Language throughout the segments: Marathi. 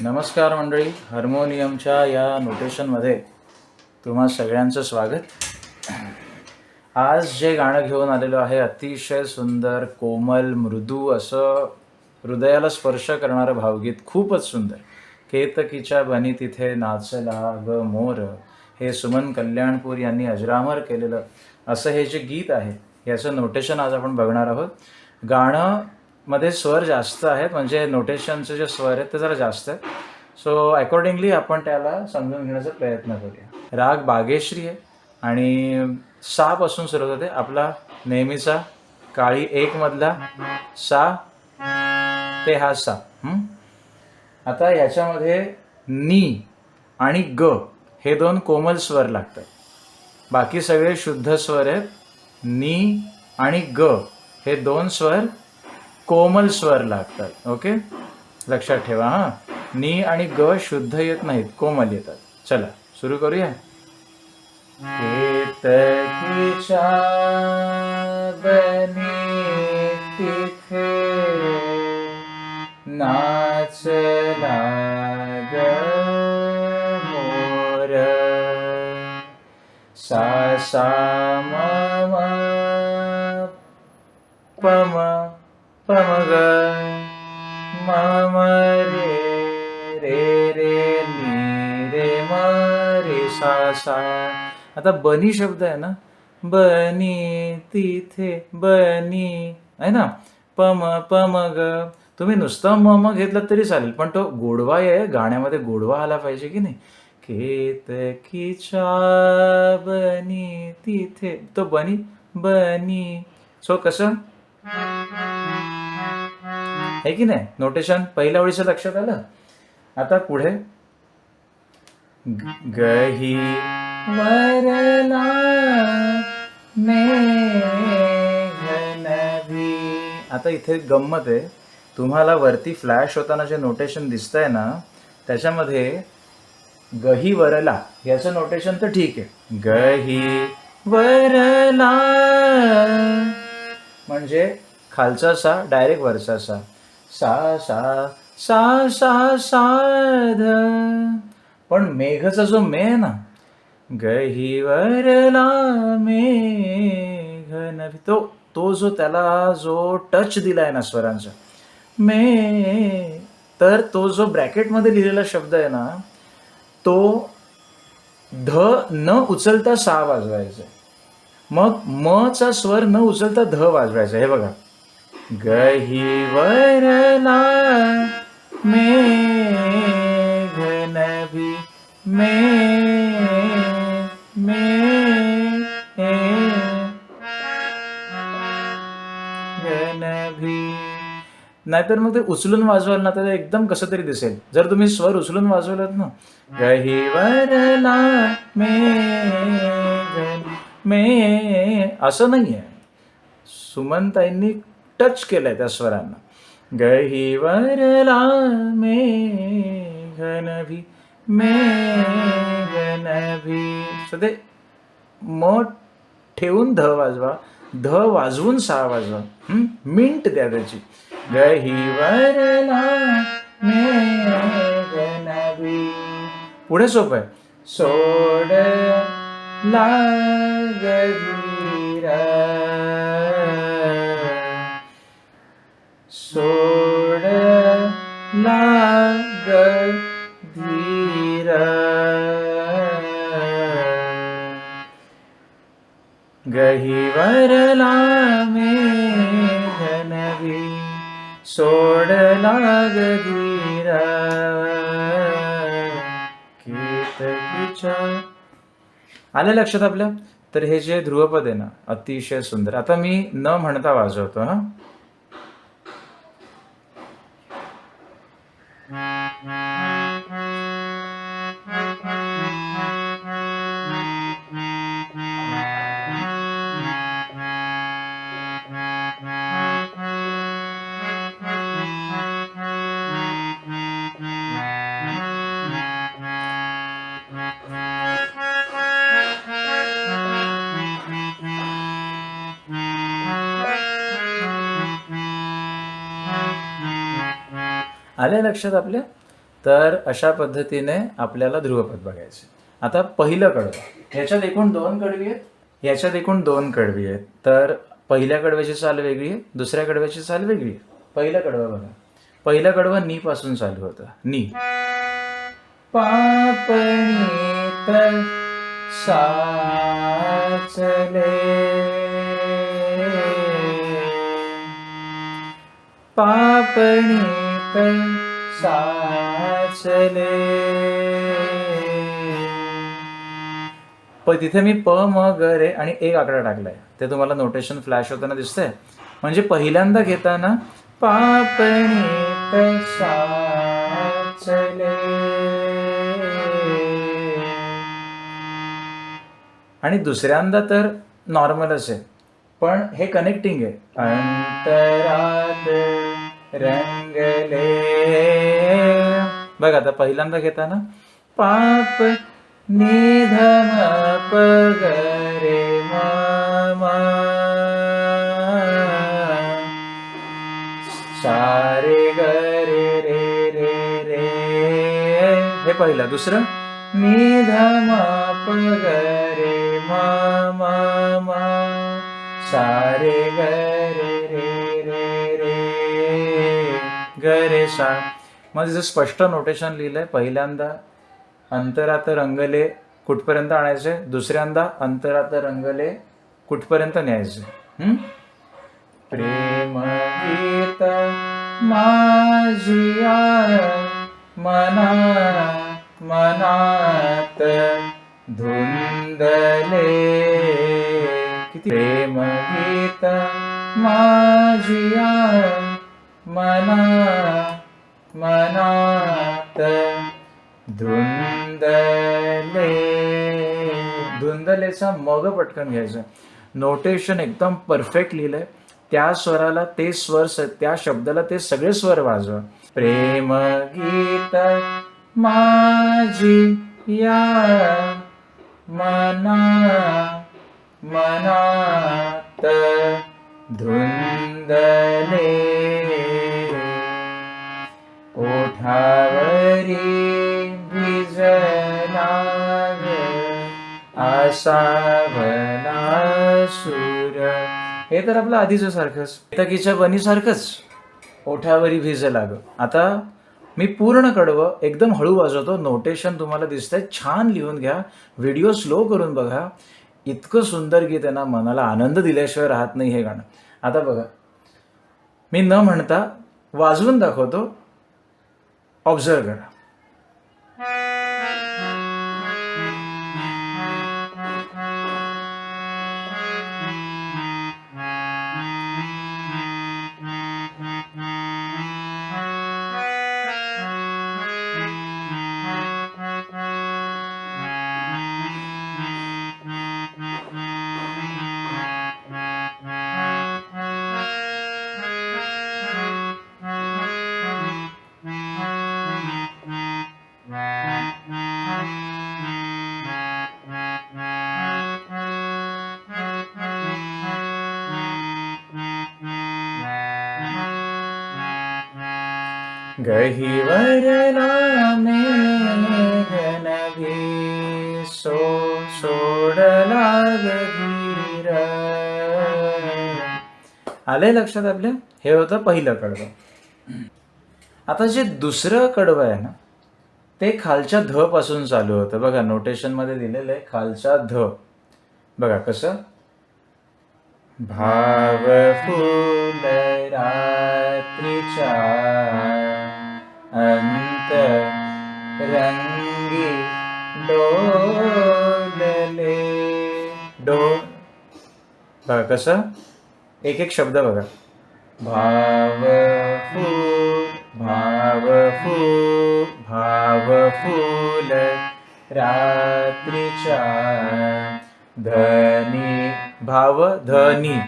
नमस्कार मंडळी हार्मोनियमच्या या नोटेशनमध्ये तुम्हा सगळ्यांचं स्वागत. आज जे गाणं घेऊन आलेलो आहे अतिशय सुंदर कोमल मृदू असं हृदयाला स्पर्श करणारं भावगीत खूपच सुंदर. केतकीच्या बनी तिथे नाचला ग मोर. हे सुमन कल्याणपूर यांनी अजरामर केलेलं असं हे जे गीत आहे याचं नोटेशन आज आपण बघणार आहोत. गाणं मध्ये स्वर जास्त आहेत म्हणजे नोटेशनचे जे स्वर आहेत ते जरा जास्त आहेत. सो अकॉर्डिंगली आपण त्याला समजून घेण्याचा प्रयत्न करूया. राग बागेश्री आहे आणि सा पासून सुरुवात होते. आपला नेहमीचा काळी एक मधला सा ते हा सा. आता याच्यामध्ये नी आणि ग हे दोन कोमल स्वर लागतात. बाकी सगळे शुद्ध स्वर आहेत. नी आणि ग हे दोन स्वर कोमल स्वर लागतात. ओके लक्षात ठेवा हां. नी आणि ग शुद्ध येत नाहीत कोमल येतात. चला सुरू करूया. केतकीच्या तिथे नाचला ग मोर. सा सा पम पम ग म रे रे रे नी रे म रे सा सा आता बनी शब्द आहे ना? बनी तिथे बनी. आहे ना? पम पम ग तुम्ही नुसतं म घेतलं तरी चालेल पण तो गोडवा आहे गाण्यामध्ये गोडवा आला पाहिजे की नाही? केतकीच्या बनी तिथे. तो बनी बनी. सो कसं? आहे की नाही? नोटेशन पहिल्या ओळीचं लक्षात आलं? आता पुढे. गही वरला आता इथे गंमत आहे. तुम्हाला वरती फ्लॅश होताना जे नोटेशन दिसतंय ना त्याच्यामध्ये गही वरला याचं नोटेशन तर ठीक आहे. गही वरला. म्हणजे खालचा सा डायरेक्ट वरचा सा सा सा सा सा साध. पण मेघचा जो मे ना गहिवरला मेघ नभी तो तो जो त्याला जो टच दिलाय ना स्वरांचा मे तर तो जो ब्रॅकेटमध्ये लिहिलेला शब्द आहे ना तो ध न उचलता सा वाजवायचा. मग म चा स्वर न उचलता ध वाजवायचा. हे बघा. गहीवरला मे नभी मे मे नाहीतर मग ते उचलून वाजवाल ना तर एकदम कसं तरी दिसेल. जर तुम्ही स्वर उचलून वाजवलात ना. गहीवरला मेघ मे असं नाही आहे सुमनताईंनी टच केलंय त्या स्वरांना. गहीवरला मेघनभी मेघनभी. सो ते म ठेवून ध वाजवा ध वाजवून सहा वाजवा. मिंट द्या त्याची. गहीवरला मेघनभी. पुढे सोपं आहे. सोड ला गहिरा सोड गहिवरला गहीवरला मेघनभी सोड लागधीरा केतकीच्या आलं लक्षात आपल्या तर हे जे ध्रुवपद आहे ना अतिशय सुंदर. आता मी न म्हणता वाजवतो हा? आल्या लक्षात आपल्या? तर अशा पद्धतीने आपल्याला ध्रुवपद बघायचे. आता पहिलं कडवं. याच्यात एकूण दोन कडवी आहेत? याच्यात एकूण दोन कडवी आहेत. तर पहिल्या कडव्याची चाल वेगळी आहे. दुसऱ्या कडव्याची चाल वेगळी आहे. पहिलं कडवं बघा. पहिलं कडवं नी पासून चालू होतं. नी. पापणी साचले. पण तिथे मी प म ग रे आणि एक आकडा टाकलाय. ते तुम्हाला नोटेशन फ्लॅश होताना दिसतंय. म्हणजे पहिल्यांदा घेताना पापणी साचले. आणि दुसऱ्यांदा तर नॉर्मलच आहे पण हे कनेक्टिंग आहे. अंतरात. रंगले. बघा आता पहिल्यांदा घेताना. पाप निधन पगरे मामा. सारे गरे रे रे रे. हे पहिलं. दुसरं. निधम पगरे मामा. मा सारे गरे रे गरे सा मग तिचं स्पष्ट नोटेशन लिहिलंय पहिल्यांदा अंतरात रंगले कुठपर्यंत आणायचे? दुसऱ्यांदा अंतरात रंगले कुठपर्यंत न्यायचे? हम्म? प्रेम गीत माझिया मना मनात धुंदले. किती प्रेम गीत माझिया मना मनात धुंदले. धुंदलेचा मग पटकन घ्यायचं. नोटेशन एकदम परफेक्ट लिहिलंय. त्या स्वराला ते स्वर स- त्या शब्दाला ते सगळे स्वर वाजवा. प्रेम गीत माझी या मना मनात धुंदले. ओठावरी भिजलाग सूर. हे तर आपलं आधीच सारखंच. तकीच्या बनीसारखंच ओठावरी भिज लाग आता मी पूर्ण कडवं एकदम हळू वाजवतो. नोटेशन तुम्हाला दिसतंय. छान लिहून घ्या. व्हिडिओ स्लो करून बघा. इतकं सुंदर गीत आहे ना मनाला आनंद दिल्याशिवाय राहत नाही हे गाणं. आता बघा. मी न म्हणता वाजवून दाखवतो. ऑब्झर्व करा. गहिवरला सो सोडला गधीर आलंय लक्षात आपल्या? हे होतं पहिलं कडवं. आता जे दुसरं कडवं आहे ना ते खालच्या ध पासून चालू होतं. बघा नोटेशनमध्ये दिलेलं आहे खालच्या ध. बघा कसं? भाव फुल रात्रीच्या अंत रंगी डोलले. डो. बघा कसं? एक एक शब्द बघा. भाव फू भाव फू भाव फूल. रात्रीच्या धनी भाव धनी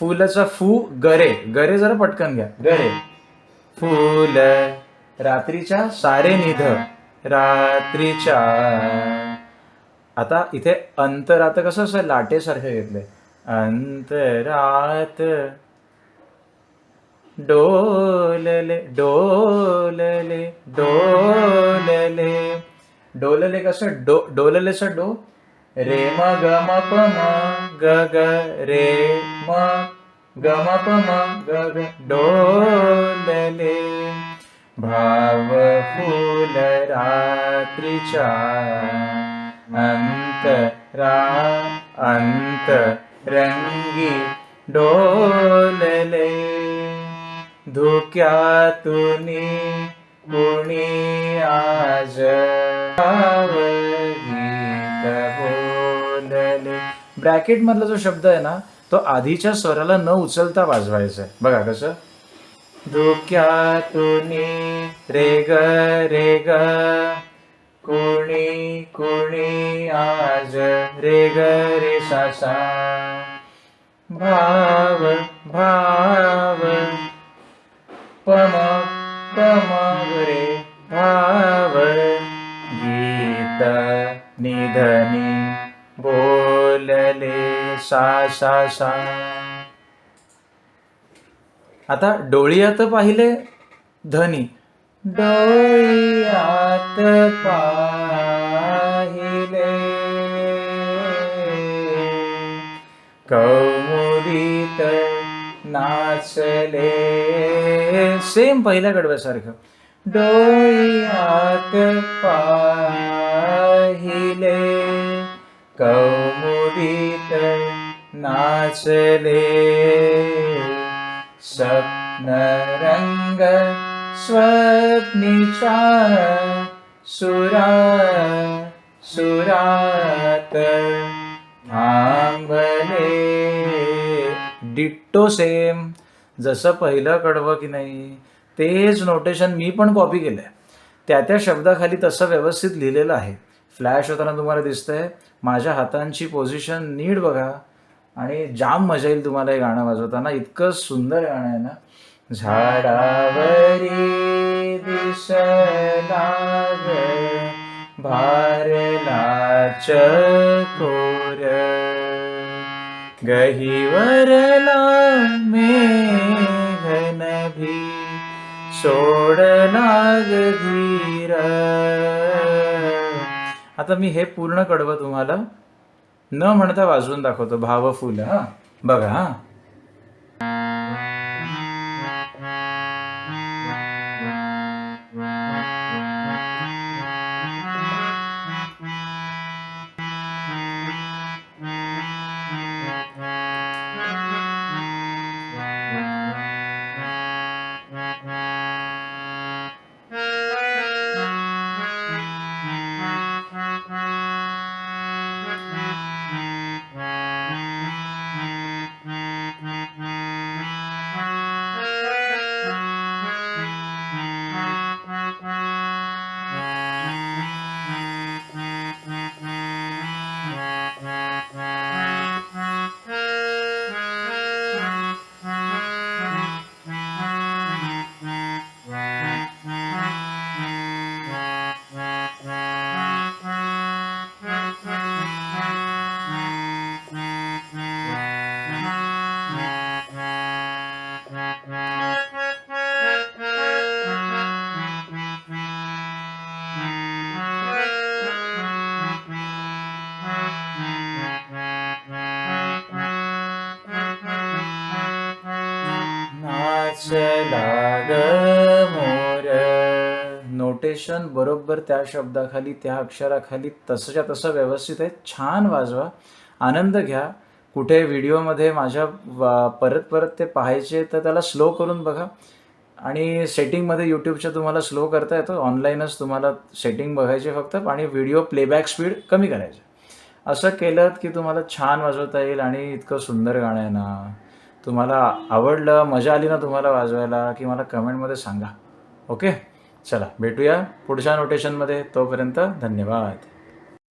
फुलाचा फू गरे. गरे जरा पटकन घ्या. गरे. फुल रात्रीच्या सारे निध रात्रीच्या. आता इथे अंतरात कसं असं लाटेसारखं घेतलंय. अंतरात. डोलले डोलले डोलले. डोलले कसं? डो डोललेचं डो? रे म ग म प म ग ग रे म ग म प म ग ग. डोलले. भाव फुल रात्रीच्या अंतरा अंत रंगी डोलले. धुक्यातून कुणी आज गीत बोलले ब्रॅकेट मधला जो शब्द आहे ना तो आधीच्या स्वराला न उचलता वाजवायचा आहे. बघा कसं? धुक्यातून रे ग रे ग कुणी कुणी आज रे ग रे सासा। सा भाव भाव। पम पम रे भाव। गीत निधनी बोलले सा सा सा। आता डोळियात पाहिले धनी. डोळियात पाहिले. कौमुदीत नाचले. सेम पहिल्या कडव्यासारखं. डोळियात पाहिले. कौमुदीत नाचले. स्वप्नरङ्ग रंग सुरा सुरात थांबले. डिट्टो सेम जसं पहिलं कडवं की नाही तेच नोटेशन मी पण कॉपी केलं आहे त्या त्या शब्दाखाली तसं व्यवस्थित लिहिलेलं आहे. फ्लॅश होताना तुम्हाला दिसतंय माझ्या हातांची पोझिशन नीट बघा. आणि जाम मजा येईल तुम्हाला हे गाणं वाजवताना. इतकं सुंदर गाणं आहे ना. झाडावरी दिसला ग भारला चकोर गहिवरला मेघन भी सोडला ग धीर. आता मी हे पूर्ण कडवं तुम्हाला. न म्हणता वाजवून दाखवतो. भाव फुल हा. बघा हा. नोटेशन बरोबर त्या शब्दाखाली त्या अक्षराखाली तसंच्या तसं व्यवस्थित आहे. छान वाजवा. आनंद घ्या. कुठे व्हिडिओमध्ये माझ्या परत परत ते पाहायचे तर त्याला स्लो करून बघा. आणि सेटिंगमध्ये यूट्यूबच्या तुम्हाला स्लो करता येतं. ऑनलाईनच तुम्हाला सेटिंग बघायचे फक्त आणि व्हिडिओ प्लेबॅक स्पीड कमी करायचे. असं केलं की तुम्हाला छान वाजवता येईल आणि इतकं सुंदर गाणं आहे ना. तुम्हाला आवडलं मजा आली ना तुम्हाला वाजवायला की मला कमेंटमध्ये सांगा. ओके चला भेटूया पुढच्या नोटेशनमध्ये तोपर्यंत धन्यवाद.